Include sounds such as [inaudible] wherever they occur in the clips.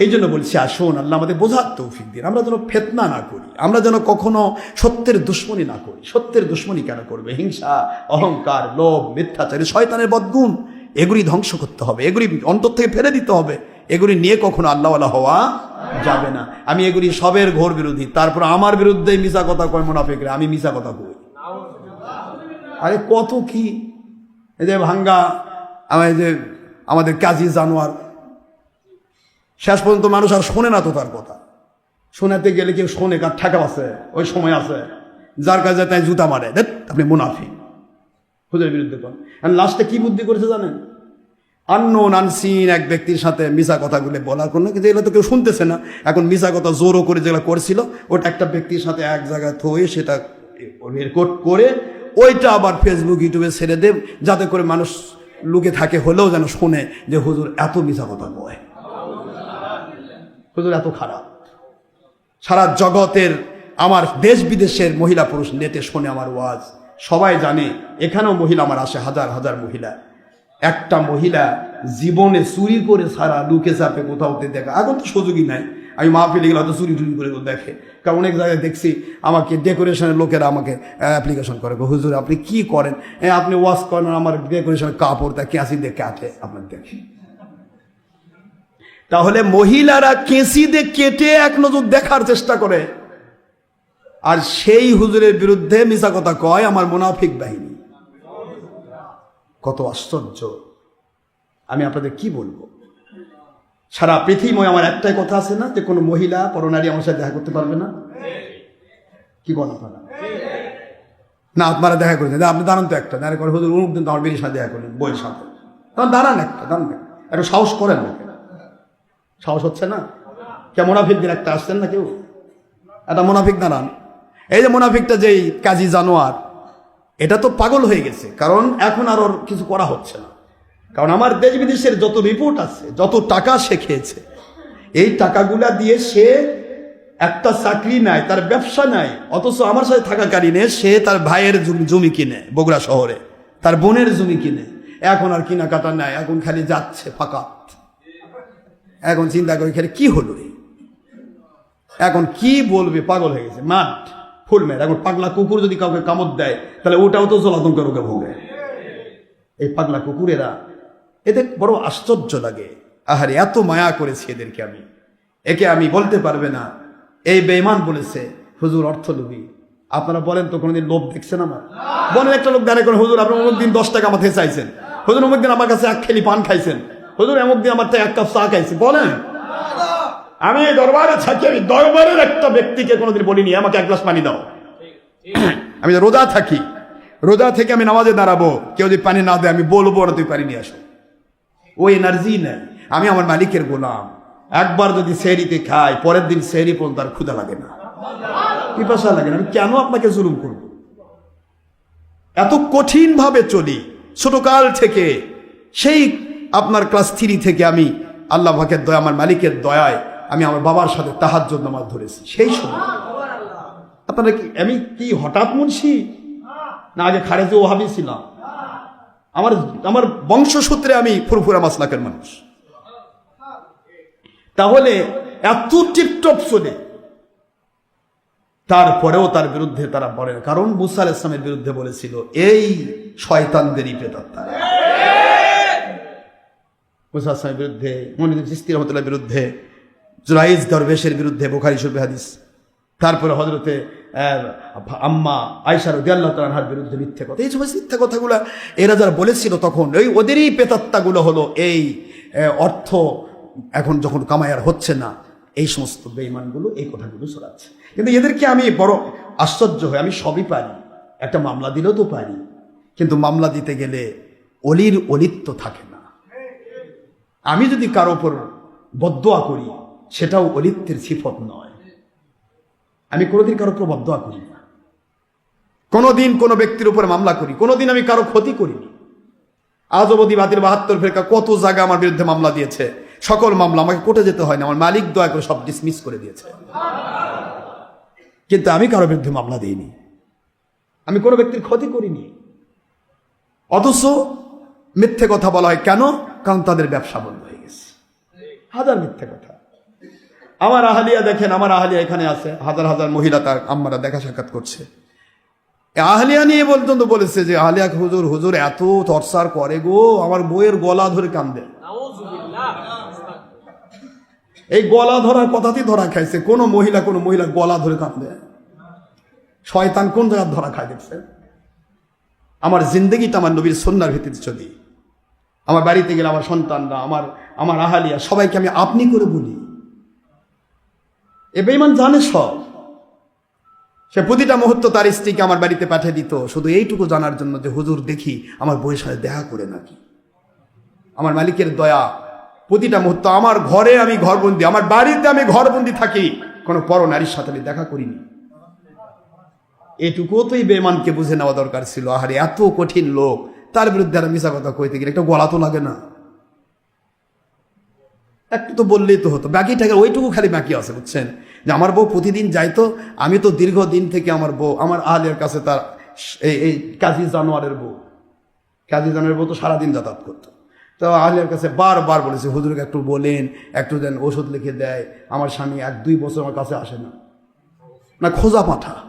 এই জন্য বলছি, আসুন, আল্লাহ আমাদের বোঝার তৌফিক দিন। আমরা যেন ফেতনা না করি, আমরা যেন কখনো সত্যের দুশ্মনী না করি। সত্যের দুশ্মনী কেন করবে? হিংসা, অহংকার, লোভ, মিথ্যাচারী, শয়তানের বদগুণ, এগুলি ধ্বংস করতে হবে। এগুলি অন্তর থেকে ফেলে দিতে হবে। এগুলি নিয়ে কখনো আল্লাহওয়ালা হওয়া যাবে না। আমি এগুলি সবের ঘোর বিরোধী। তারপর আমার বিরুদ্ধে মিশা কথা কয় মোনাফিকরে, আমি মিশা কথা কই। আরে কত কি? এই যে ভাঙ্গা আমার যে আমাদের কাজী জানোয়ার শেষ পর্যন্ত মানুষ আর শোনে না তো তার কথা। শোনাতে গেলে কেউ শোনে, কার ঠেকা আছে, ওই সময় আছে। যার কাছে তাই জুতা মারে, দেখ, আপনি মুনাফি হুজুরের বিরুদ্ধে কোন? লাস্টে কি বুদ্ধি করেছে জানেন? আননোন আনসিন এক ব্যক্তির সাথে মিশা কথাগুলো বলার কোনো কিন্তু এগুলো তো কেউ শুনতেছে না। এখন মিশা কথা জোরও করে যেগুলো করছিল, ওটা একটা ব্যক্তির সাথে এক জায়গায় থয়ে সেটা রেকর্ড করে ওইটা আবার ফেসবুক ইউটিউবে ছেড়ে দেব যাতে করে মানুষ লুকে থাকে, হলেও যেন শোনে যে হুজুর এত মিশা কথা কয় হুজুর, এত খারাপ। সারা জগতের আমার দেশ বিদেশের মহিলা পুরুষ নেটে শোনে আমার ওয়াজ। সবাই জানে, এখানেও মহিলা আমার আসে, হাজার হাজার মহিলা। একটা মহিলা জীবনে চুরি করে সারা লুকে চাপে কোথাও দেখা। এখন তো সুযোগই নাই। আমি মাহফিলে গেলে হয়তো চুরি টুরি করে দেখে। কারণ অনেক জায়গায় দেখছি, আমাকে ডেকোরেশনের লোকেরা আমাকে অ্যাপ্লিকেশন করে। হুজুর, আপনি কি করেন? আপনি ওয়াশ করেন, আমার ডেকোরেশনের কাপড় তা ক্যাঁচি দিয়ে কাটে। আপনার দেখি। তাহলে মহিলারা কেঁচি দিয়ে কেটে এক নজর দেখার চেষ্টা করে। আর সেই হুজুরের বিরুদ্ধে মিশা কথা কয় আমার মুনাফিক বাহিনী। কত আশ্চর্য। আমি আপনাদের কি বলব? সারা পৃথিবীময় আমার একটাই কথা আছে না, যে কোনো মহিলা, পরনারী আমার সাথে দেখা করতে পারবে না? কি বলেন আপনারা? না, আপনারা দেখা করেন। আপনি দাঁড়ান তো একটা। দাঁড়িয়ে করে হুজুর অমুক দিন আমার বেরিয়ে সাথে দেখা করলেন বইয়ের সাথে। তখন দাঁড়ান একটা, দাঁড়ান। একটু। সাহস করেন না সাহস হচ্ছে না? কে মোনাফিকদের একটা আসছেন না কেউ? একটা মোনাফিক দাঁড়ান। এই যে মোনাফিকটা যেই কাজী জানোয়ার, এটা তো পাগল হয়ে গেছে, কারণ এখন আর ওর কিছু করা হচ্ছে না। কারণ আমার দেশ বিদেশের যত রিপোর্ট আছে, যত টাকা সে খেয়েছে, এই টাকাগুলা দিয়ে সে একটা চাকরি নাই তার ব্যবসা নাই অথচ আমার সাথে থাকাকালীনে সে তার ভাইয়ের জমি- কিনে বগুড়া শহরে, তার বোনের জমি কিনে। এখন আর কিনা কাটা নাই, এখন খালি যাচ্ছে ফাঁকা এখন চিন্তা করি, খালি কি হলো রে? এখন কি বলবে? পাগল হয়ে গেছে। মাঠ, ফুল মেয়ের এখন পাগলা কুকুর যদি কাউকে কামড় দেয়, তাহলে ওটাও তো জলাতঙ্ক রোগে ভোগে। এই পাগলা কুকুরেরা, এদের বড় আশ্চর্য লাগে। আহারে, এত মায়া করেছি এদেরকে আমি। একে আমি বলতে পারবে না। এই বেঈমান বলেছে, হুজুর অর্থ লোভী আপনারা বলেন তো কোনোদিন লোভ দেখছেন আমার? বলেন, একটা লোক দাঁড়িয়ে করে, হুজুর, আপনি অমুক দিন দশ টাকা আমার চাইছেন। হুজুর অমুক দিন আমার কাছে এক খেলি পান খাইছেন। হুজুর অমুক দিন আমার থেকে এক কাপ চা খাইছি, বলেন। আমি দরবারে থাকি, আমি দরবারের একটা ব্যক্তিকে কোনোদিন বলিনি, আমাকে এক গ্লাস পানি দাও। [clears throat] আমি তো রোজা থাকি, রোজা থেকে আমি নামাজে দাঁড়াবো, কেউ যদি পানি না দেয়, আমি বলব না, তুই পানি নিয়ে আসো। ও এনার্জি নেই আমি আমার মালিকের গোলাম। একবার যদি সেহরিতে খাই, পরের দিন সেহরি পর্যন্ত আর ক্ষুধা লাগে না। পিপাসা লাগে না? আমি কেন আপনাকে জুলুম করব? এত কঠিন ভাবে চলি, ছোটকাল থেকে সেই আপনার ক্লাস থ্রি থেকে আমি আল্লাহ পাকের দয়া, আমার মালিকের দয়ায় আমি আমার বাবার সাথে তাহার জন্য নামাজ ধরেছি। সেই সময়। আপনারা কি, আমি কি হঠাৎ মুন্সি? না, আগে খারেজে ওহাবি ছিলাম। আমার আমার বংশসূত্রে আমি ফুরফুরা মাসলাকের মানুষ। তাহলে এত টিপটপ চলে। তারপরেও তার বিরুদ্ধে তারা বলে কারণ মুসা আল ইসলামের বিরুদ্ধে বলেছিল, এই শয়তানদেরই প্রেতাত্মা। মুসা আসলামের বিরুদ্ধে মনিদ চিস্তি রহমতুল্লাহ বিরুদ্ধে জুরাইজ দরবেশের বিরুদ্ধে বোখারি শরীফ হাদিস। তারপরে হজরতে আম্মা আয়সা রদি আল্লাহ বিরুদ্ধে মিথ্যে কথা। এই সমস্ত মিথ্যে কথাগুলো এরা যারা বলেছিল তখন ওই ওদেরই পেতাত্তাগুলো হলো এই অর্থ এখন যখন কামায়ার হচ্ছে না, এই সমস্ত বেইমানগুলো এই কথাগুলো শোনাচ্ছে। কিন্তু এদেরকে আমি বড় আশ্চর্য হই আমি সবই পারি, একটা মামলা দিলেও তো পারি। কিন্তু মামলা দিতে গেলে অলির অলিত্ব থাকে আমি যদি কারও ওপর বদোয়া করি, সেটাও অলিত্যের সিফত নয়। আমি কোনোদিন কারও উপর বদোয়া করি না। কোনোদিন কোনো ব্যক্তির উপরে মামলা করি, কোনোদিন আমি কারও ক্ষতি করিনি আজ অবধি বাতিল বাহাত্তর ফেরকা কত জায়গা আমার বিরুদ্ধে মামলা দিয়েছে। সকল মামলা আমাকে কোর্টে যেতে হয় না, আমার মালিক দয়া করে সব ডিসমিস করে দিয়েছে। কিন্তু আমি কারও বিরুদ্ধে মামলা দিইনি। আমি কোনো ব্যক্তির ক্ষতি করিনি। অথচ মিথ্যে কথা বলা হয় কেন? কারণ তাদের ব্যবসা বন্ধ হয়ে গেছে। হাজার মিথ্যে কথা। আমার আহালিয়া দেখেন, আমার আহালিয়া এখানে আছে। হাজার হাজার মহিলা তার আম্মারা দেখা সাক্ষাৎ করছে। আহলিয়া নিয়ে পর্যন্ত বলেছে যে, আহলিয়া হুজুর হুজুর এত তরসার করে গো, আমার বইয়ের গলা ধরে কান্দে। এই গলা ধরার কথাতেই ধরা খাইছে। কোন মহিলা কোন মহিলা গলা ধরে কান্দে। শয়তান কোন জায়গায় ধরা খায় দেখছেন? আমার জিন্দগিটা আমার নবীর সন্ন্যার ভিত্তিতে চলি। আমার বাড়িতে গেলে আমার সন্তানরা, আমার আমার আহালিয়া, সবাইকে আমি আপনি করে বলি। এ বেইমান জানে সব। সে প্রতিটা মুহূর্ত তার স্ত্রীকে আমার বাড়িতে পাঠিয়ে দিত। শুধু এইটুকু জানার জন্য যে, হুজুর, দেখি আমার বইয়ের সাথে দেখা করে নাকি? আমার মালিকের দয়া, প্রতিটা মুহূর্ত আমার ঘরে আমি ঘরবন্দি, আমার বাড়িতে আমি ঘরবন্দি থাকি। কোনো পর নারীর সাথে আমি দেখা করিনি। এটুকুও তো এই বেমানকে বুঝে নেওয়া দরকার ছিল। আহারে, এত কঠিন লোক। তার বিরুদ্ধে আর মিশা কথা কইতে গেলে একটা গলা তো লাগে না। একটু তো বললেই তো হতো। বাকি টাকা ওইটুকু খালি বাকি আছে, বুঝছেন? যে আমার বউ প্রতিদিন যাইতো, আমি তো দীর্ঘদিন থেকে আমার বউ, আমার আলের কাছে তার এই এই কাজী জানোয়ারের বউ। কাজী জানোয়ারের বউ তো সারাদিন যাতায়াত করতো। তো আহলের কাছে বারবার বলেছে, হুজুরকে একটু বলেন, একটু দেন ওষুধ লিখে দেয়। আমার স্বামী এক দুই বছর আমার কাছে আসে না। না, খোঁজা পাঠা।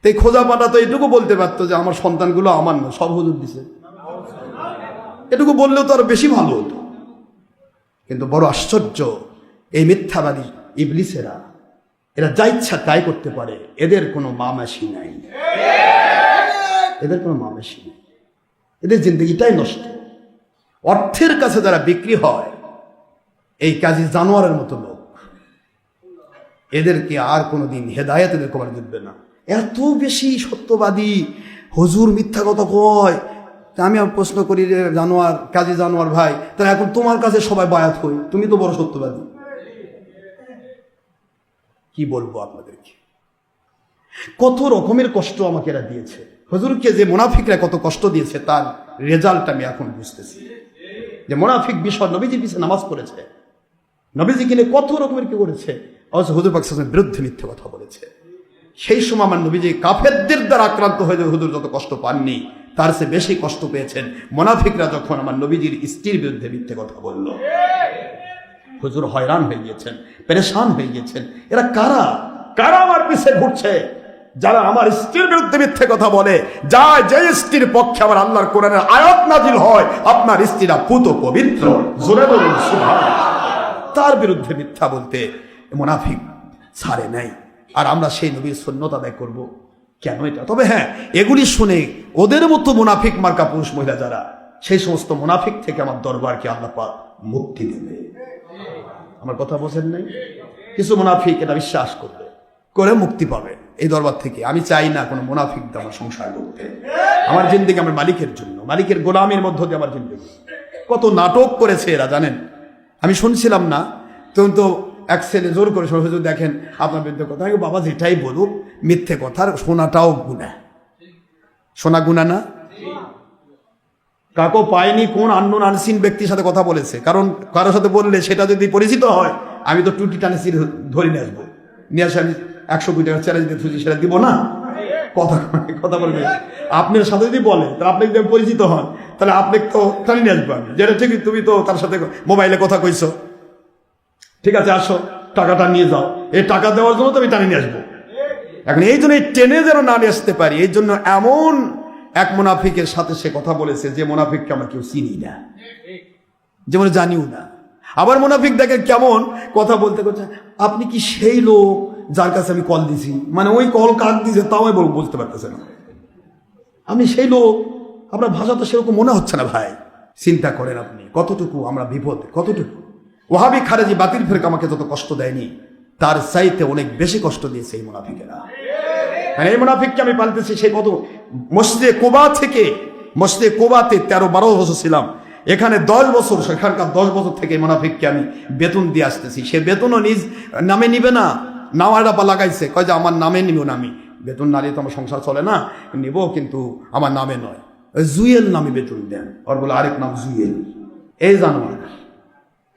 তো এই খোঁজা পাঠা তো এটুকু বলতে পারতো যে আমার সন্তানগুলো আমার না, সব হুজুর দিছে। এটুকু বললেও তো আরও বেশি ভালো হতো। কিন্তু বড় আশ্চর্য, এই মিথ্যাবাদী ইবলিসেরা, এরা যা ইচ্ছা তাই করতে পারে, এদের কোনো মামাসি নাই। এদের কোনো মামাসি নেই। এদের জিন্দগিটাই নষ্ট। অর্থের কাছে যারা বিক্রি হয়, এই কাজী জানোয়ারের মতো লোক, এদেরকে আর কোনোদিন হেদায়ত এদের কমার দিবে না। এত বেশি সত্যবাদী। হজুর মিথ্যা কথা কয়। তা আমি প্রশ্ন করি রে জানোয়ার, কাজে জানোয়ার ভাই, তাহলে এখন তোমার কাছে সবাই বায়াত হই, তুমি তো বড় সত্যবাদী। কি বলব আপনাদেরকে? কত রকমের কষ্ট আমাকে এরা দিয়েছে। হজুরকে যে মোনাফিকরা কত কষ্ট দিয়েছে, তার রেজাল্ট আমি এখন বুঝতেছি। যে মোনাফিক বিষয়, নবীজির পিছিয়ে নামাজ পড়েছে। নবীজি কিনে কত রকমের কি করেছে? অবশ্য হুজুর পাকিস্তানের বিরুদ্ধে মিথ্যে কথা বলেছে। সেই সময় আমার নবীজি কাফেরদের দ্বারা আক্রান্ত হয়ে হুজুর যত কষ্ট পাননি, তার সে বেশি কষ্ট পেয়েছেন। মোনাফিকরা যখন আমার নবীজির স্ত্রীর বিরুদ্ধে মিথ্যে কথা বলল, হুজুর হয়রান হয়ে গিয়েছেন, পেরেশান হয়ে গিয়েছেন। এরা কারা? কারা আমার পিছে ঘুরছে? যারা আমার স্ত্রীর বিরুদ্ধে মিথ্যে কথা বলে যা যে স্ত্রীর পক্ষে আমার আল্লাহর কোরআনের আয়াত নাজিল হয়, আপনার স্ত্রীরা পুত পবিত্র। তার বিরুদ্ধে মিথ্যা বলতে মোনাফিক ছাড়ে নাই। আর আমরা সেই নবীর সন্ন্যত আদায় করব। কেন এটা? তবে হ্যাঁ এগুলি শুনে ওদের মতো মুনাফিক মার্কা পুরুষ মহিলা যারা, সেই সমস্ত মুনাফিক থেকে আমার দরবারকে আল্লাহ পাক মুক্তি দেবে। আমার কথা বোঝেন নাই? কিছু মুনাফিক এটা বিশ্বাস করবে, করে মুক্তি পাবে এই দরবার থেকে। আমি চাই না কোনো মুনাফিক আমার সংসার করতে। আমার জিন্দিগি আমার মালিকের জন্য, মালিকের গোলামের মধ্য দিয়ে আমার জিন্দিগি। কত নাটক করেছে এরা, জানেন? আমি শুনছিলাম না তো এক ছেলে জোর করে হুজুর দেখেন, আপনার বিরুদ্ধে কথা আমি বাবা যেটাই বলুক, মিথ্যে কথার শোনাটাও গুণা। শোনা গুণা না? কাকো পায়নি কোন আন্নন আনসিন ব্যক্তির সাথে কথা বলেছে। কারণ কারোর সাথে বললে সেটা যদি পরিচিত হয়, আমি তো টুটি টানে ধরে নিয়ে আসব। নিয়ে আসে আমি একশো কোটি টাকা চ্যালেঞ্জ দিয়ে সেটা দিব না? কথা কথা বলবে আপনার সাথে যদি বলে, তাহলে আপনি যদি পরিচিত হন, তাহলে আপনি তো টানি নিয়ে আসব আমি যেটা ঠিকই তুমি তো তার সাথে মোবাইলে কথা কইছো। ঠিক আছে, আসো, টাকাটা নিয়ে যাও। এই টাকা দেওয়ার জন্য তো আমি টানি নিয়ে আসব। এখন এই জন্য এই ট্রেনে যেন না নিয়ে আসতে পারি, এই জন্য এমন এক মুনাফিকের সাথে সে কথা বলেছে, যে মুনাফিককে আমরা কেউ চিনি না যেমন জানিও না। আবার মুনাফিক দেখে কেমন কথা বলতে করছে আপনি কি সেই লোক যার কাছে আমি কল দিছি? মানে ওই কল কাক দিছে তাও আমি বল- বুঝতে পারতেছে না। আমি সেই লোক, আপনার ভাষা তো সেরকম মনে হচ্ছে না ভাই। চিন্তা করেন আপনি, কতটুকু আমরা বিপদ, কতটুকু? ওহাবি খারেজি বাতিল ফেরক আমাকে যত কষ্ট দেয়নি, তার চাইতে অনেক বেশি কষ্ট দিয়েছে এই মুনাফিকেরা। মানে এই মুনাফিককে আমি পালতেছি সেই কত মসজিদে কোবা থেকে, মসজিদে কোবাতে তেরো বারো বছর ছিলাম। এখানে দশ বছর, সেখানকার দশ বছর থেকে মুনাফিককে আমি বেতন দিয়ে আসতেছি। সে বেতনও নিজ নামে নিবে না নাওয়ার ডাপা লাগাইছে। কয় যে, আমার নামে নিব না আমি। বেতন না নিয়ে তো আমার সংসার চলে না, নিব কিন্তু আমার নামে নয়। জুয়েল নামে বেতন দেন। ওর বলে, আরেক নাম জুয়েল। এই জানোয়ার।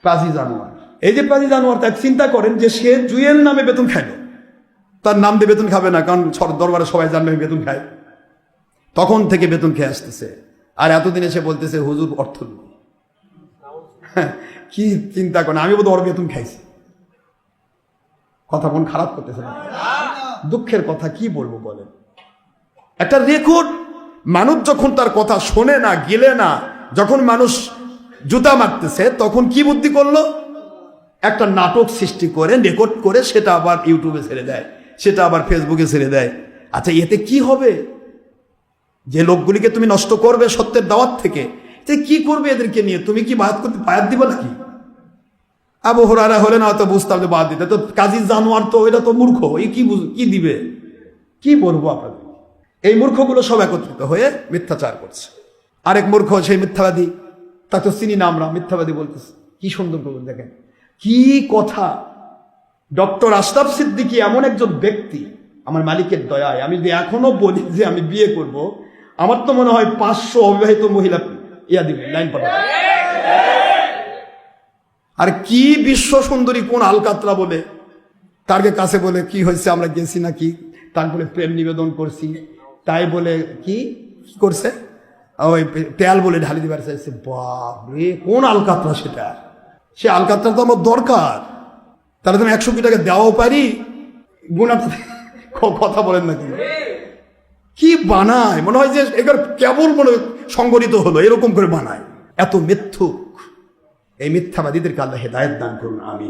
পাজি জানোয়ার। এই যে পাজি জানোয়ার তার চিন্তা করেন যে সে জুয়েল নামে বেতন খাইলো। তার নাম দিয়ে বেতন খাবে না কারণ দরবারে সবাই জানবে বেতন খায়। তখন থেকে বেতন খেয়ে আসতেছে। আর এতদিন এসে বলতেছে হুজুর অর্থ। হ্যাঁ, কি চিন্তা করেন? আমি বোধ ওর বেতন খাইছি। কথা মন খারাপ করতেছে না? দুঃখের কথা কি বলব বলেন? একটা রেকর্ড মানুষ যখন তার কথা শোনে না গেলে না যখন মানুষ জুতা মারতেছে, তখন কি বুদ্ধি করল? একটা নাটক সৃষ্টি করে, রেকর্ড করে, সেটা আবার ইউটিউবে ছেড়ে দেয়, সেটা আবার ফেসবুকে ছেড়ে দেয়। আচ্ছা এতে কি হবে? যে লোকগুলিকে তুমি নষ্ট করবে সত্যের দাওয়াত থেকে যে কি করবে এদেরকে নিয়ে? তুমি কি বায়াত করতে, বায়াত দিবে নাকি? আবু হরারা হলে না তো বুঝতাম যে বাদ দিতে। তো কাজী জানোয়ার তো এটা তো মূর্খ এই কি বুঝ- কি দিবে? কি বলব আপনাদের? এই মূর্খগুলো সব একত্রিত হয়ে মিথ্যাচার করছে। আরেক মূর্খ, সেই মিথ্যাবাদী তা তো চিনি না আমরা মিথ্যাবাদী বলতেছে। কি সুন্দর করে দেখেন। কি কথা। ডক্টর আশরাফ সিদ্দিকী এমন একজন ব্যক্তি, আমার মালিকের দয়ায়, আমি যদি এখনও বলি যে আমি বিয়ে করব, আমার তো মনে হয় পাঁচশো অবিবাহিত মহিলা ইয়া দিবে, লাইন পাঠাবে। আর কি বিশ্ব সুন্দরী কোন আলকাতরা বলে, তারকে কাছে বলে, কি হয়েছে, আমরা গেছি নাকি? তার বলে, প্রেম নিবেদন করছি। তাই বলে কি করছে? ওই তেল বলে ঢালি দিবার চাইছে বাপ রে কোন আলকাতরা সেটা? সে আলকাতরা তো আমার দরকার। তাহলে তুমি একশো টাকা দেওয়াও পারি? গুণা কথা বলেন নাকি? কি বানায়? মনে হয় যে এবার কেবল মনে সংগঠিত হলো, এরকম করে বানায়। এত মিথ্যুক। এই মিথ্যাবাদীদেরকে আল্লাহ হেদায়ত দান করুন আমি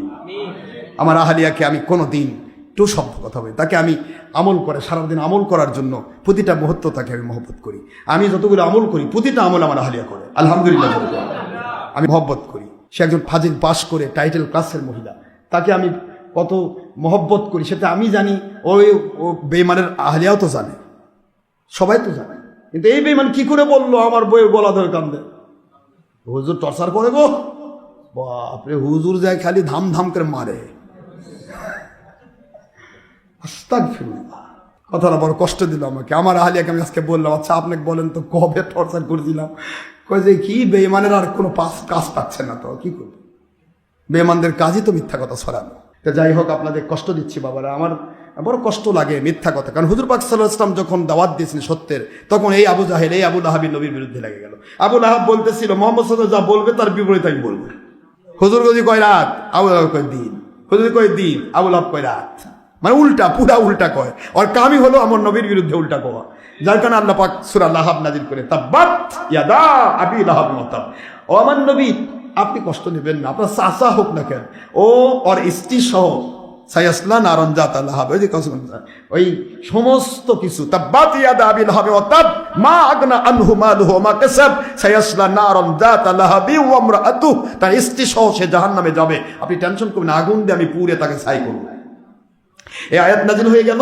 আমার আহালিয়াকে আমি কোনো দিন টু শব্দ কথা বলি। তাকে আমি আমল করে, সারাদিন আমল করার জন্য প্রতিটা মুহূর্ত তাকে আমি মহব্বত করি। আমি যতগুলো আমল করি, প্রতিটা আমল আমার আহালিয়া করে। আলহামদুলিল্লাহ। আমি মহব্বত করি। সে একজন ফাজিল পাস করে টাইটেল ক্লাসের মহিলা। তাকে আমি কত মহব্বত করি, সেটা আমি জানি ওই ও বেইমানের আহলিয়াও তো জানে। সবাই তো জানে। কিন্তু এই বেইমান কি করে বলল? আমার বইয়ের গলা ধরে কান্দে। হুজুর টর্চার করে গো। বাপরে, হুজুর যায় খালি ধাম ধাম করে মারে। আস্তাগফিরুল্লাহ। কথাটা বড় কষ্ট দিল আমাকে। আমার আহলিয়াকে আমি আজকে বললাম আচ্ছা আপনাকে বলেন তো, কবে টর্চার করেছিলাম কয়ে যে, কি বেইমানের আর কোনো পাস, কাজ পাচ্ছে না তো, কি করবে? বেমানদের কাজই তো মিথ্যা কথা ছড়ানো। তো যাই হোক, আপনাদের কষ্ট দিচ্ছি বাবারা। আমার বড় কষ্ট লাগে মিথ্যা কথা, কারণ হুজুর পাক সাল্লাহ ইসলাম যখন দাওয়াত দিয়েছিলেন সত্যের, তখন এই আবু জাহেল, এই আবু লাহাবি নবীর বিরুদ্ধে লেগে গেল। আবু লাহাব বলতেছিল, মোহাম্মদ সাল্লাহ যা বলবে তার বিপরীত আমি বলব। হুজুর গদি কয়, রাত। আবু লাহাব কয়, দিন। হুজুর কয়, দিন। আবু লাহাব কয়, রাত। মানে উল্টা, পুরা উল্টা কয়। আর কামি হলো আমার নবীর বিরুদ্ধে উল্টা কওয়া। যার কারণে আল্লাহ পাক সুরা লাহাব নাজির করে, তাব্বাত ইয়াদা আবি লাহাব মতাব। ও আমার নবী, আপনি কষ্ট নেবেন না, আপনার চাচা হোক না কেন, ও ওর স্ত্রী সহ সাইয়াসলা নারন জাত আল্লাহ ওই যে ওই সমস্ত কিছু, তাব্বাত ইয়াদা আবি লাহাব ওয়াতাব মা আগনা আনহু মালুহু মা কাসাব সাইয়াসলা নারন জাত আল্লাহ বি ওয়া আমরাতু তার স্ত্রী সহ সে জাহান্নামে যাবে। আপনি টেনশন করবেন আগুন দিয়ে আমি পুড়ে তাকে ছাই করব। এই আয়াত নাজিল হয়ে গেল?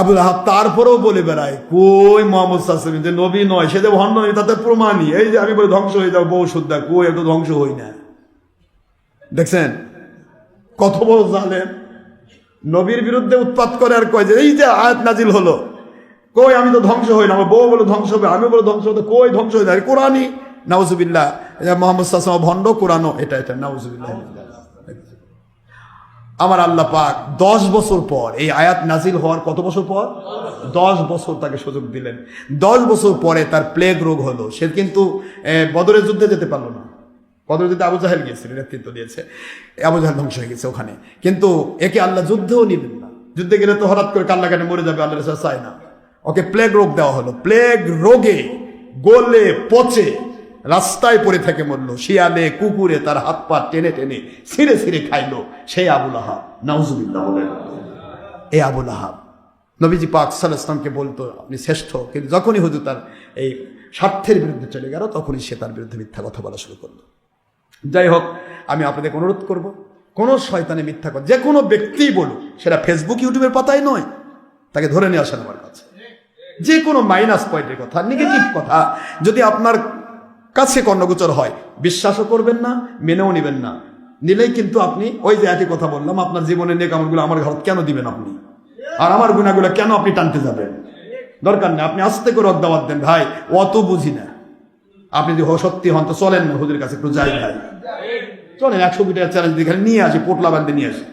আবুল আহাব তারপরেও বলে বেড়ায়, কই মোহাম্মদ সাসমিন যে নবী নয়, সে যে ভণ্ড নয় তাতে প্রমাণই। এই যে আমি বলে, ধ্বংস হয়ে যাব বউ শুদ্ধা কই একটু ধ্বংস হই না। দেখছেন? কত বড় জালেম। নবীর বিরুদ্ধে উৎপাত করে আর কয় যে, এই যে আয়াত নাজিল হলো, কই, আমি তো ধ্বংস হই না। আমার বউ বলে, ধ্বংস হবে। আমি বলে, ধ্বংস হতে, কই, ধ্বংস হয়ে যায় কোরআনই, নাউজুবিল্লাহ। মোহাম্মদ সাসমা ভণ্ড কোরআনও এটা এটা, নাউজুবিল্লাহ। আমার আল্লাহ পাক দশ বছর পর, এই আয়াত নাজিল হওয়ার কত বছর পর? দশ বছর তাকে সুযোগ দিলেন। দশ বছর পরে তার প্লেগ রোগ হলো। সে কিন্তু বদরের যুদ্ধে যেতে পারল না। বদরের যুদ্ধে আবু জাহেল গিয়েছিল, নেতৃত্ব দিয়েছে। আবু জাহেল ধ্বংস হয়ে গেছে ওখানে। কিন্তু একে আল্লাহ যুদ্ধেও নিলেন না। যুদ্ধে গেলে তো হঠাৎ করে কান্নাকাটে মরে যাবে আল্লাহ চায় না। ওকে প্লেগ রোগ দেওয়া হলো। প্লেগ রোগে গোলে পচে রাস্তায় পড়ে থেকে মরল। শিয়ালে, কুকুরে তার হাত পা টেনে টেনে ছিঁড়ে ছিঁড়ে খাইলো। সেই আবুল আহাব। নাউজুবিল্লাহ বলেন। এ আবুল আহাব, নবীজি পাক সাল্লাহ ইসলামকে বলতো, আপনি শ্রেষ্ঠ। কিন্তু যখনই হুজুর তার এই স্বার্থের বিরুদ্ধে চলে গেল, তখনই সে তার বিরুদ্ধে মিথ্যা কথা বলা শুরু করল। যাই হোক, আমি আপনাদের অনুরোধ করব, কোন শয়তানে মিথ্যা কথা, যে কোনো ব্যক্তিই বলুক, সেটা ফেসবুক ইউটিউবের পাতায় নয়, তাকে ধরে নিয়ে আসেন আমার কাছে। যে কোনো মাইনাস পয়েন্টের কথা নেগেটিভ কথা, যদি আপনার কাছে কর্ণগোচর হয়। বিশ্বাসও করবেন না, মেনেও নেবেন না। নিলেই কিন্তু আপনি ওই যে একই কথা বললাম, আপনার জীবনের নেক আমলগুলো আমার ঘর কেন দিবেন আপনি? আর আমার গুণাগুলো কেন আপনি টানতে যাবেন? দরকার নেই, আপনি আস্তে করে দাওয়াত দেন, ভাই অত বুঝি না। আপনি যদি সত্যি হন, তো চলেন না, হুজুরের কাছে একটু যাই, ভাই। চলেন, একশো মিটার চ্যালেঞ্জ দিয়ে নিয়ে আসি, পোটলা বান্ধে নিয়ে আসি।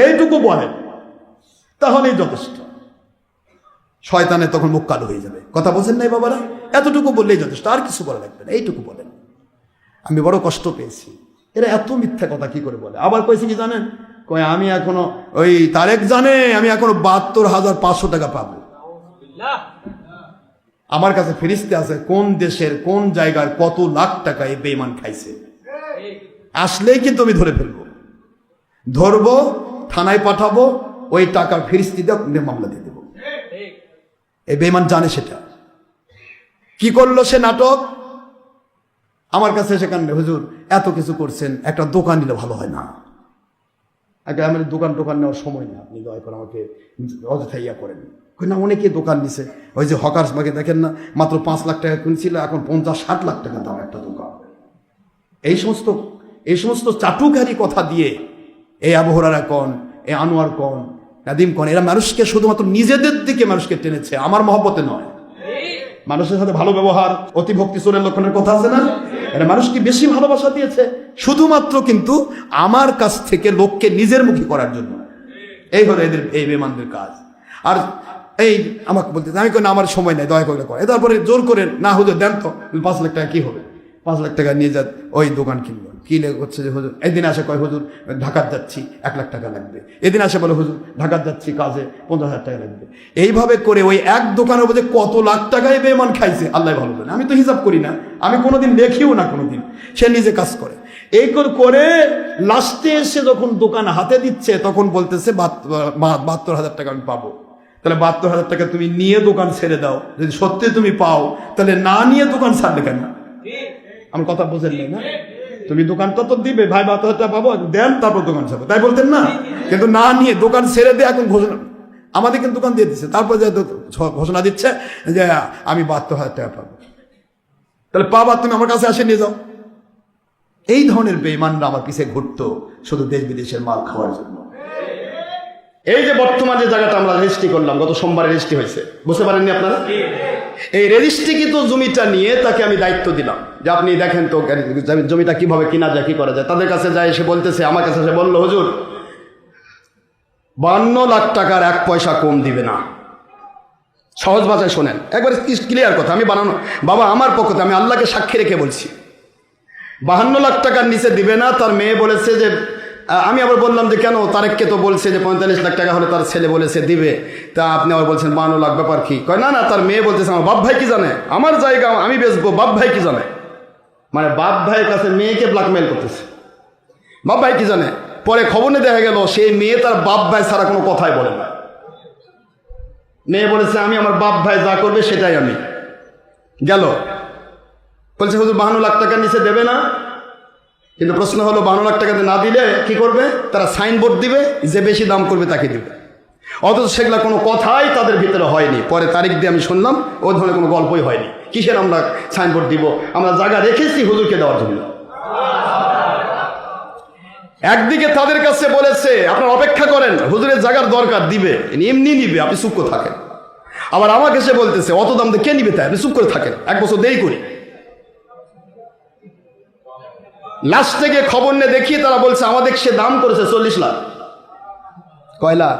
এইটুকু বলেন, তাহলেই যথেষ্ট। শয়তানে তখন মুখ কালো হয়ে যাবে। কথা বলছেন নাই বাবারা? এতটুকু বললেই যথেষ্ট, আর কিছু বলা লাগবে না, এইটুকু বলেন। আমি বড় কষ্ট পেয়েছি। এরা এত মিথ্যা কথা কি করে বলে? আবার কয়েছে কি জানেন? কয়, আমি এখনও, ওই তারেক জানে, আমি এখনও বাহাত্তর হাজার পাঁচশো টাকা পাবো। আমার কাছে ফিরিস্তে আছে, কোন দেশের, কোন জায়গার কত লাখ টাকা এই বেইমান খাইছে। আসলেই কিন্তু আমি ধরে ফেলব। ধরবো, থানায় পাঠাবো, ওই টাকা ফিরিস্তি দিয়ে মামলা দিয়ে দেবো। এই বেইমান জানে সেটা। কি করল সে নাটক? আমার কাছে সেখানে হুজুর, এত কিছু করছেন, একটা দোকান নিলে ভালো হয় না। আগে আমার দোকান টোকান নেওয়ার সময় না আপনি, দয়া করে আমাকে অযথা ইয়া করেন না, অনেকে দোকান নিছে ওই যে হকার্স বাগে দেখেন না, মাত্র পাঁচ লাখ টাকা কিনছিল, এখন পঞ্চাশ, ষাট লাখ টাকা দাম একটা দোকান। এই সমস্ত এই সমস্ত চাটুকারি কথা দিয়ে, এই আবহরারা কন? এ আনোয়ার কন? নাদিম কন? এরা মানুষকে শুধুমাত্র নিজেদের দিকে মানুষকে টেনেছে, আমার মহব্বতে নয়। মানুষের সাথে ভালো ব্যবহার, অতি ভক্তি সুরের লক্ষণের কথা আছে না? এরা মানুষকে বেশি ভালোবাসা দিয়েছে। শুধুমাত্র কিন্তু আমার কাছ থেকে লোককে নিজের মুখী করার জন্য। এই হলো এদের, এই বেমানদের কাজ। আর এই আমাকে বলতে আমি কই না, আমার সময় নেই, দয়া করে করে তারপরে জোর করে না হলে দেন তো, পাঁচ লাখ টাকা কি হবে? পাঁচ লাখ টাকা নিয়ে যা, ওই দোকান কিনলো কিনে হচ্ছে যে হুজুর, এদিন আসে কয়, হুজুর, ঢাকার যাচ্ছি, এক লাখ টাকা লাগবে। এদিন আসে বলে, হুজুর, ঢাকার যাচ্ছি, কাজে পঞ্চাশ হাজার টাকা লাগবে। এইভাবে করে ওই এক দোকানের মধ্যে কত লাখ টাকায় বেমান খাইছে, আল্লাহ ভালো জানে। আমি তো হিসাব করি না, আমি কোনোদিন দেখিও না কোনোদিন। সে নিজে কাজ করে। এই করে করে লাস্টে এসে যখন দোকান হাতে দিচ্ছে, তখন বলতেছে বাহাত্তর হাজার টাকা আমি পাবো। তাহলে বাহাত্তর হাজার টাকা তুমি নিয়ে দোকান ছেড়ে দাও। যদি সত্যি তুমি পাও, তাহলে না নিয়ে দোকান ছাড়লে কেন? আমার কথা বুঝেন নাই না? তুমি দোকানটা তো দিবে, ভাই হাজার পাবো, দেন তারপর দোকান ছাড়বো। তাই বলতেন না? কিন্তু না নিয়ে দোকান ছেড়ে দিয়ে এখন ঘোষণা আমাদের কিন্তু দোকান দিয়ে দিচ্ছে তারপর যে ঘোষণা দিচ্ছে যে আমি বাহাত্তর হাজার টাকা পাবো। তাহলে পাবা, তুমি আমার কাছে আসে নিয়ে যাও। এই ধরনের বেইমানরা আমার পিছে ঘুরতো শুধু দেশ বিদেশের মাল খাওয়ার জন্য। এই যে বর্তমান যে জায়গাটা আমরা রেজিস্ট্রি করলাম, গত সোমবার রেজিস্ট্রি হয়েছে। বুঝতে পারেননি আপনারা? এই রেজিস্ট্রিকৃত জমিটা নিয়ে তাকে আমি দায়িত্ব দিলাম। যে আপনি দেখেন তো জমিটা কীভাবে কিনা যায়, কি করা যায়? তাদের কাছে যায়, এসে বলতেছে, আমার কাছে এসে বলল, হুজুর, বান্ন লাখ টাকার এক পয়সা কম দিবে না। সহজ ভাষায় শোনেন, একবার ক্লিয়ার কথা, আমি বানানো বাবা, আমার পক্ষতে আমি আল্লাহকে সাক্ষী রেখে বলছি। বাহান্ন লাখ টাকার নিচে দিবে না, তার মেয়ে বলেছে যে আমি আবার বললাম যে, কেন? তারেককে তো বলছে যে, পঁয়তাল্লিশ লাখ টাকা হলে তার ছেলে বলেছে দিবে। তা আপনি আবার বলছেন বাহান্ন লাখ ব্যাপার কি? কয়, না না, তার মেয়ে বলতেছে, আমার বাপ ভাই কি জানে? আমার জায়গা, আমি বেচবো, বাপ ভাই কি জানে? মানে বাপ ভাইয়ের কাছে মেয়েকে ব্ল্যাকমেল করতেছে। বাপ ভাই কি জানে? পরে খবরে দেখা গেল, সেই মেয়ে তার বাপ ভাই ছাড়া কোনো কথাই বলে না। মেয়ে বলেছে, আমি আমার বাপ ভাই যা করবে সেটাই আমি। গেল। বলছে, হুজুর, বাহান্ন লাখ টাকার নিচে দেবে না। কিন্তু প্রশ্ন হলো, বাহান্ন লাখ টাকাতে না দিলে কি করবে? তারা সাইনবোর্ড দিবে, যে বেশি দাম করবে তাকে দিবে। অথচ সেগুলো কোনো কথাই তাদের ভিতরে হয়নি। পরে তারিখ দিয়ে আমি শুনলাম ও ধরনের কোনো গল্পই হয়নি। কিসের আমরা সাইনবোর্ড দিব? আমরা জায়গা রেখেছি হুজুরকে দেওয়ার জন্য। একদিকে তাদের কাছে বলেছে আপনারা অপেক্ষা করেন হুজুরের জায়গার দরকার দিবে। এমনি নিবে আপনি চুপ করে থাকেন। আবার আমাকে সে বলতেছে অত দাম কে নিবে তাই? আপনি চুপ করে থাকেন এক বছর দেরি করি। লাস্ট থেকে খবর নিয়ে দেখিয়ে তারা বলছে আমাদের সে দাম করেছে চল্লিশ লাখ। কয়লা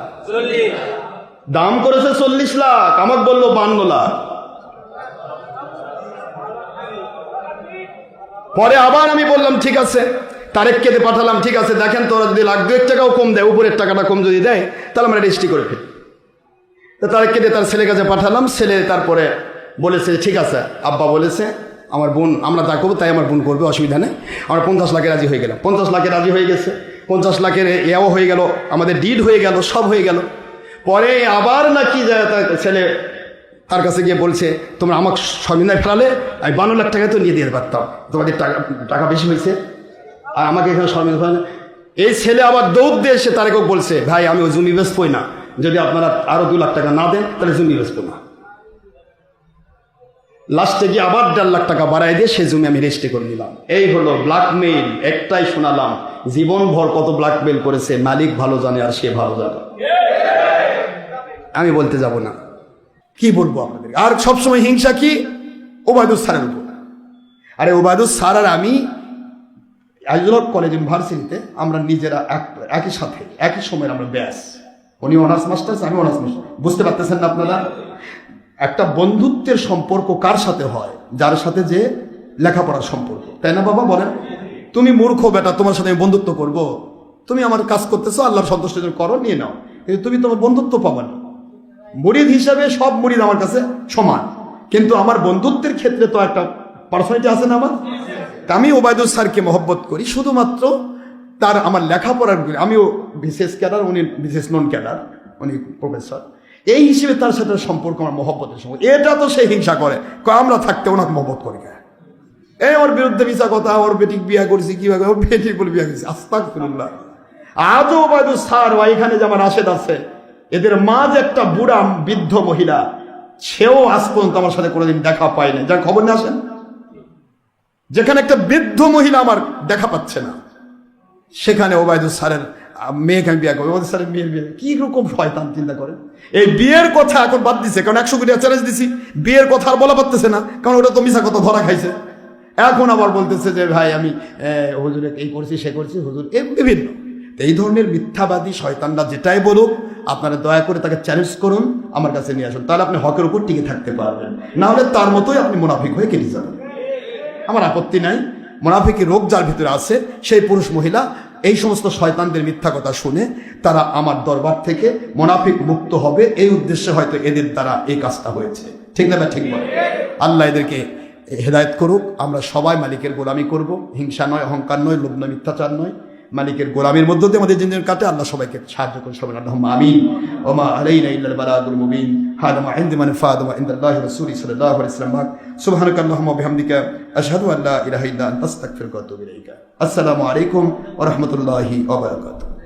দাম করেছে চল্লিশ লাখ আমাকে বলল বান্ন লাখ। পরে আবার আমি বললাম, ঠিক আছে। তারেক কেটে পাঠালাম, ঠিক আছে, দেখেন তোরা যদি লাখ দুয়েক টাকাও কম দেয়, উপরের টাকাটা কম যদি দেয়, তাহলে আমরা রেজিস্ট্রি করে ফেলি। তো তারেক কেটে তার ছেলের কাছে পাঠালাম, ছেলে তারপরে বলেছে, ঠিক আছে। আব্বা বলেছে, আমার বোন, আমরা তা করব, তাই আমার বোন করবে, অসুবিধা নেই। আমরা পঞ্চাশ লাখে রাজি হয়ে গেলাম। পঞ্চাশ লাখে রাজি হয়ে গেছে। পঞ্চাশ লাখের এও হয়ে গেল, আমাদের ডিড হয়ে গেল, সব হয়ে গেল। পরে আবার নাকি ছেলে তার কাছে গিয়ে বলছে, তোমরা আমাকে সমিনায় ফেলালে আমি বান্ন লাখ টাকা তো নিয়ে দিতে পারতাম। তোমাদের টাকা টাকা বেশি হয়েছে। আর আমাকে এখানে সমিনা ফেলালে এই ছেলে আবার দৌড় দিয়ে এসে তারেকেও বলছে, ভাই, আমি ওই জমি বেচবই না। যদি আপনারা আরও দু লাখ টাকা না দেন, তাহলে জমি বেচবো না। লাস্টে গিয়ে আবার দেড় লাখ টাকা বাড়াই দিয়ে সে জমি আমি রেজিস্ট্রি করে নিলাম। এই হলো ব্ল্যাকমেইল, একটাই শোনালাম জীবনভর কত ব্ল্যাকমেইল করেছে, মালিক ভালো জানে আর সে ভালো জানে। আমি বলতে যাব না। কি বলব আপনাদের আর সবসময় হিংসা কি? ওবায়দুল স্যারের উপর। আরে ওবায়দুল স্যার আর আমি আইজুল কলেজ ইউনিভার্সিটিতে আমরা নিজেরা এক একই সাথে, একই সময়ের আমরা ব্যাস। উনি অনার্স মাস্টার্স আমি অনার্স মাস্টার বুঝতে পারতেছেন না আপনারা? একটা বন্ধুত্বের সম্পর্ক কার সাথে হয়? যার সাথে যে লেখাপড়ার সম্পর্ক। তাই না বাবা বলেন? তুমি মূর্খ বেটা, তোমার সাথে আমি বন্ধুত্ব করব। তুমি আমার কাজ করতেছো, আল্লাহর সন্তুষ্টের করো, নিয়ে নাও। কিন্তু তুমি তোমার বন্ধুত্ব পাবা না। মুরিদ হিসাবে সব মুরিদ আমার কাছে সমান। কিন্তু আমার বন্ধুত্বের ক্ষেত্রে তো একটা পার্সোনালিটি আছে না আমার? আমি ওবায়দুল স্যারকে মহব্বত করি, শুধুমাত্র তার আমার লেখাপড়ার আমিও বিশেষ ক্যাডার, উনি বিশেষ নন ক্যাডার, উনি প্রফেসর এই হিসেবে তার সাথে সম্পর্ক আমার মহব্বতের সম্পর্ক এটা তো সে হিংসা করে। আমরা থাকতে ওনাকে মহব্বত করি কেন? এই ওর বিরুদ্ধে মিশা কথা, ওর বেটিক বিয়া করছি কীভাবে ওর বেটিক বলে বিয়া করছি। আস্তাক ফিরুল্লাহ আজও ওবায়দুল স্যার বা এখানে যে আমার রাশেদ আছে এদের মাঝ একটা বুড়া বৃদ্ধ মহিলা, সেও আজ পর্যন্ত আমার সাথে কোনোদিন দেখা পায় না যার খবর না আসেন? যেখানে একটা বৃদ্ধ মহিলা আমার দেখা পাচ্ছে না। সেখানে ওবায়দুল স্যারের মেয়েকে আমি বিয়ে করব। ওবায়দুল স্যারের মেয়ের বিয়ে কি রকম শয়তান, চিন্তা করেন? এই বিয়ের কথা এখন বাদ দিছে, কারণ একশো কোটি চ্যালেঞ্জ দিছি। বিয়ের কথা আর বলা পারতেছে না, কারণ ওটা তো মিশা কথা, ধরা খাইছে। এখন আবার বলতেছে যে, ভাই, আমি হুজুরে এই করছি, সে করছি, হুজুর, এ, বিভিন্ন। এই ধরনের মিথ্যাবাদী শয়তানরা যেটাই বলুক আপনারা দয়া করে তাকে চ্যালেঞ্জ করুন, আমার কাছে নিয়ে আসুন। তাহলে আপনি হকের উপর টিকে থাকতে পারবেন। না হলে তার মতোই আপনি মুনাফিক হয়ে কেটে যাবেন। আমার আপত্তি নাই। মোনাফিকি রোগ যার ভিতরে আছে, সেই পুরুষ মহিলা, এই সমস্ত শয়তানদের মিথ্যা কথা শুনে তারা আমার দরবার থেকে মোনাফিক মুক্ত হবে। এই উদ্দেশ্যে হয়তো এদের দ্বারা এই কাজটা হয়েছে। ঠিক না ঠিক বলে? আল্লাহ এদেরকে হেদায়ত করুক। আমরা সবাই মালিকের গোলামি করব। হিংসা নয়, অহংকার নয় লগ্ন মিথ্যাচার নয়। মালিকের গোলামের মধ্য দিয়ে আমাদের জিনিস কাটে আল্লাহ সবাইকে সাহায্য করে সবাই আল্লাহ আমিন। ওমা আলাইনা ইল্লাল বালাগুল মুবিন। হাদা মা ইনদি মান ফাদা মা ইনদাল্লাহি রাসূলি সাল্লাল্লাহু আলাইহি ওয়াসাল্লাম। সুবহানাকা আল্লাহুম্মা বিহামদিকা, আশহাদু আল্লা ইলাহা ইল্লা আনতা, আস্তাগফিরুকা ওয়া আতুবু ইলাইকা। আসসালামু আলাইকুম ওয়া রাহমাতুল্লাহি ওয়া বারাকাতুহু।